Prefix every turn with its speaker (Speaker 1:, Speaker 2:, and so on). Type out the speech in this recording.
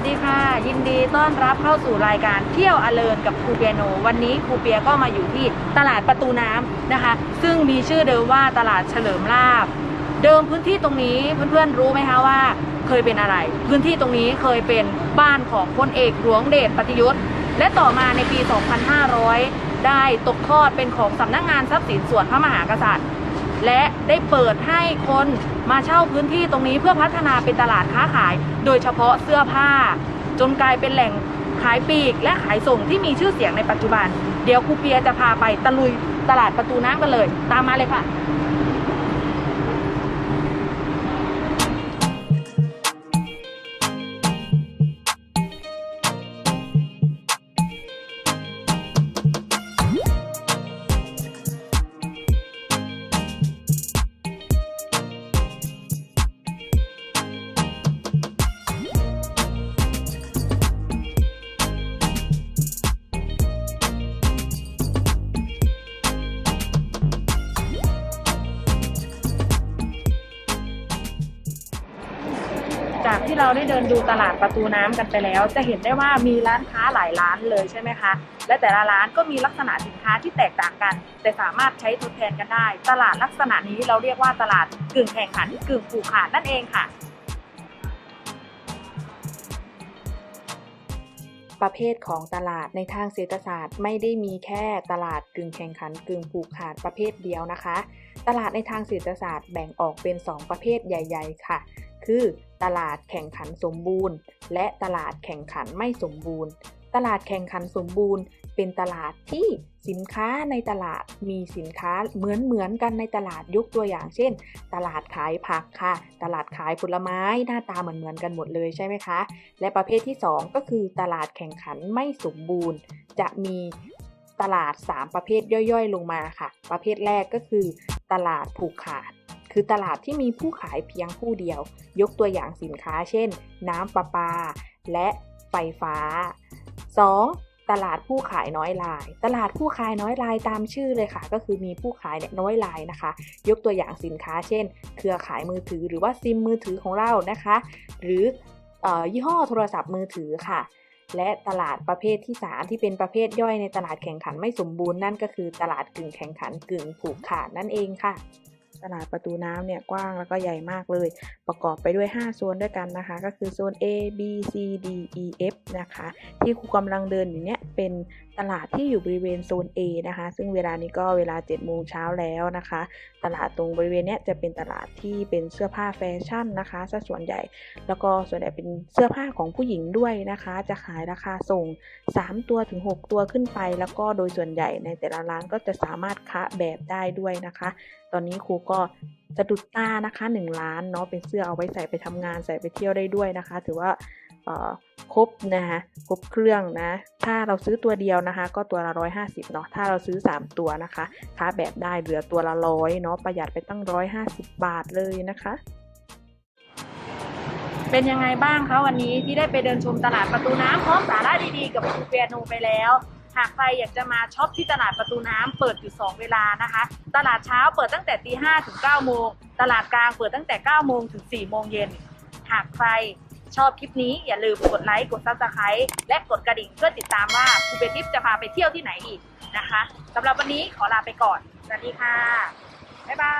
Speaker 1: สดีค่ะ ยินดีต้อนรับเข้าสู่รายการเที่ยวอเลินกับครูเปียโน วันนี้ครูเปียก็มาอยู่ที่ตลาดประตูน้ำนะคะ ซึ่งมีชื่อเดิมว่าตลาดเฉลิมลาบ เดิมพื้นที่ตรงนี้เพื่อนๆรู้ไหมคะว่าเคยเป็นอะไร พื้นที่ตรงนี้เคยเป็นบ้านของพลเอกหลวงเดชปฏิยุทธ์และต่อมาในปี 2500 ได้ตกทอดเป็นของสำนักงานทรัพย์สินส่วนพระมหากษัตริย์ และได้เปิดให้คนมาเช่าพื้นที่ตรงนี้เพื่อพัฒนาเป็นตลาดค้าขาย โดยเฉพาะเสื้อผ้า จนกลายเป็นแหล่งขายปลีก และขายส่งที่มีชื่อเสียงในปัจจุบัน เดี๋ยวครูเปียจะพาไปตะลุยตลาดประตูน้ำกันเลย ตามมาเลยค่ะ จากที่เราได้เดินดูตลาดประตูน้ำกันไปแล้ว จะเห็นได้ว่ามีร้านค้าหลายร้านเลยใช่ไหมคะ และแต่ละร้านก็มีลักษณะสินค้าที่แตกต่างกัน แต่สามารถใช้ทดแทนกันได้ ตลาดลักษณะนี้เราเรียกว่าตลาดกึ่งแข่งขันกึ่งผูกขาดนั่นเองค่ะ
Speaker 2: ประเภทของตลาดในทางเศรษฐศาสตร์ ไม่ได้มีแค่ตลาดกึ่งแข่งขันกึ่งผูกขาดประเภทเดียวนะคะ ตลาดในทางเศรษฐศาสตร์แบ่งออกเป็น 2 ประเภทใหญ่ ๆ ค่ะ คือตลาดแข่งขันสมบูรณ์ และตลาดแข่งขันไม่สมบูรณ์ ตลาดแข่งขันสมบูรณ์ เป็นตลาดที่สินค้าในตลาดมีสินค้าเหมือนเหมือนๆกันในตลาดยกตัวอย่าง เช่น ตลาดขายผักค่ะ ตลาดขายผลไม้หน้าตาเหมือนเหมือนๆกันหมดเลยใช่ไหมคะ และประเภทที่ 2 ก็คือตลาดแข่งขันไม่สมบูรณ์ จะมีตลาด 3 ประเภทย่อยๆ ลงมาค่ะ ประเภทแรกก็คือ ตลาดผูกขาด คือตลาดที่มีผู้ขายเพียงผู้เดียว ยกตัวอย่างสินค้าเช่น น้ำประปา และไฟฟ้า 2. ตลาดผู้ขายน้อยราย ตลาดผู้ขายน้อยรายตามชื่อเลยค่ะ ก็คือมีผู้ขายเนี่ยน้อยรายนะคะ ยกตัวอย่างสินค้าเช่น เครือข่ายมือถือหรือว่าซิมมือถือของเรานะคะ หรือเออยี่ห้อโทรศัพท์มือถือค่ะ และตลาดประเภทที่ 3 ที่เป็นประเภทย่อยในตลาดแข่งขันไม่สมบูรณ์นั่นก็คือตลาดกึ่งแข่งขันกึ่งผูกขาดนั่นเองค่ะ ตลาดประตูน้ำเนี่ยกว้างแล้วก็ใหญ่มากเลย ประกอบไปด้วย 5 โซนด้วยกันนะคะ ก็คือโซน A B C D E F นะคะ ที่ครูกำลังเดินอยู่เนี่ยเป็นตลาดที่อยู่บริเวณโซน A นะคะ ซึ่งเวลานี้ก็เวลา7โมงเช้าแล้วนะคะ ตลาดตรงบริเวณเนี้ยจะเป็นตลาดที่เป็นเสื้อผ้าแฟชั่นนะคะซะส่วนใหญ่ แล้วก็ส่วนใหญ่เป็นเสื้อผ้าของผู้หญิงด้วยนะคะ จะขายราคาส่ง 3 ตัวถึง 6 ตัวขึ้นไป แล้วก็โดยส่วนใหญ่ในแต่ละร้านก็จะสามารถคะแบบได้ด้วยนะคะ ตอนนี้ครูก็สะดุดตานะคะ1ล้านเนาะเป็นเสื้อเอาไว้ใส่ไปทำงานใส่ไปเที่ยวได้ด้วยนะคะ ถือว่าครบนะคะครบเครื่องนะ ถ้าเราซื้อตัวเดียวนะคะ ก็ตัวละ150เนาะถ้าเราซื้อ 3 ตัวนะคะค้าแบบได้เหลือตัวละร้อยเนาะประหยัดไปตั้ง150บาทเลยนะคะ
Speaker 1: เป็นยังไงบ้างคะวันนี้ที่ได้ไปเดินชมตลาดประตูน้ำพร้อมสาระดีๆ กับครูเปียโนไปแล้วากใครอยากจะมาช็อปที่ตลาดประตูน้ำเปิดอยู่ 2 เวลานะคะ ตลาดเช้าเปิดตั้งแต่ตีห้ถึง9โมง ตลาดกลางเปิดตั้งแต่9โมงถึง4โมงเย็น หากใครชอบคลิปนี้อย่าลืมกดไลค์ กดซับสไครต์และกดกระดิ่งเพื่อติดตามว่าครูเปียทิพย์จะพาไปเที่ยวที่ไหนอีกนะคะสำหรับวันนี้ขอลาไปก่อน สวัสดีค่ะ บ๊ายบาย